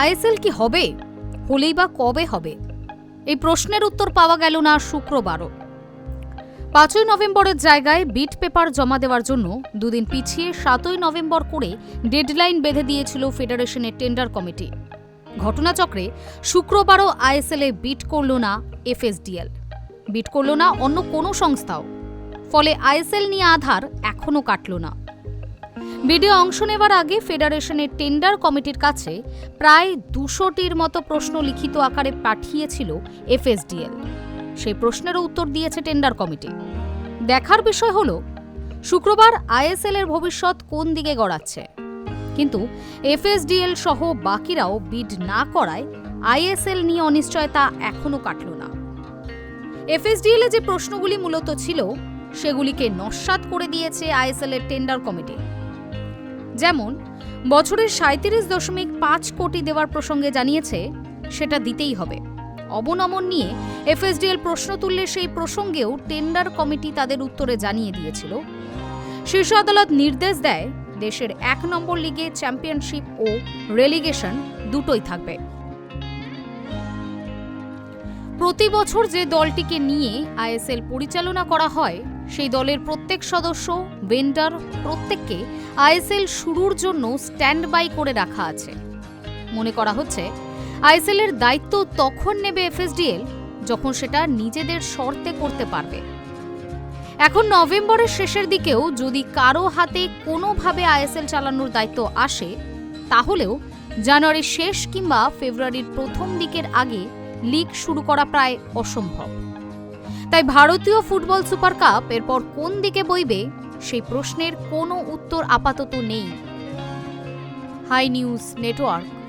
ISL কি হবে? হলেই বা কবে হবে? এই প্রশ্নের উত্তর পাওয়া গেল না শুক্রবারও। পাঁচই নভেম্বরের জায়গায় বিট পেপার জমা দেওয়ার জন্য দুদিন পিছিয়ে সাতই নভেম্বর করে ডেডলাইন বেঁধে দিয়েছিল ফেডারেশনের টেন্ডার কমিটি। ঘটনাচক্রে শুক্রবারও আইএসএলে বিট করল না এফএসডিএল। বিট করল না অন্য কোনো সংস্থাও। ফলে আইএসএল নিয়ে আধার এখনও কাটল না। বিডে অংশ নেবার আগে ফেডারেশনের টেন্ডার কমিটির কাছে প্রায় দুশোটির মতো প্রশ্ন লিখিত আকারে পাঠিয়েছিল এফএসডিএল। সেই প্রশ্নেরও উত্তর দিয়েছে টেন্ডার কমিটি। দেখার বিষয় হলো, শুক্রবার আইএসএল এর ভবিষ্যৎ কোন দিকে গড়াচ্ছে? কিন্তু এফএসডিএল সহ বাকিরাও বিড না করায় আইএসএল নিয়ে অনিশ্চয়তা এখনও কাটল না। এফএসডিএল যে প্রশ্নগুলি মূলত ছিল, সেগুলিকে নস্বাত করে দিয়েছে আইএসএল এর টেন্ডার কমিটি। যেমন, বছরের সাঁত্রিশ দশমিক পাঁচ কোটি দেওয়ার প্রসঙ্গে জানিয়েছে, সেটা দিতেই হবে। অবনমন নিয়ে এফএসডিএল প্রশ্ন তুললে সেই প্রসঙ্গেও টেন্ডার কমিটি তাদের উত্তরে জানিয়ে দিয়েছিল। শীর্ষ আদালত নির্দেশ দেয়, দেশের এক নম্বর লিগে চ্যাম্পিয়নশিপ ও রেলিগেশন দুটোই থাকবে। প্রতি বছর যে দলটিকে নিয়ে আইএসএল পরিচালনা করা হয় সেই দলের প্রত্যেক সদস্য ভেন্ডার প্রত্যেককে আইএসএল শুরুর জন্য স্ট্যান্ড বাই করে রাখা আছে। মনে করা হচ্ছে, আইএসএল এর দায়িত্ব তখন নেবে এফএসডিএল, যখন সেটা নিজেদের শর্তে করতে পারবে। এখন নভেম্বরের শেষের দিকেও যদি কারও হাতে কোনোভাবে আইএসএল চালানোর দায়িত্ব আসে, তাহলেও জানুয়ারির শেষ কিংবা ফেব্রুয়ারির প্রথম দিকের আগে লিগ শুরু করা প্রায় অসম্ভব। তাই ভারতীয় ফুটবল সুপার কাপ এরপর কোন দিকে বইবে সেই প্রশ্নের কোনো উত্তর আপাতত নেই। Hi news network.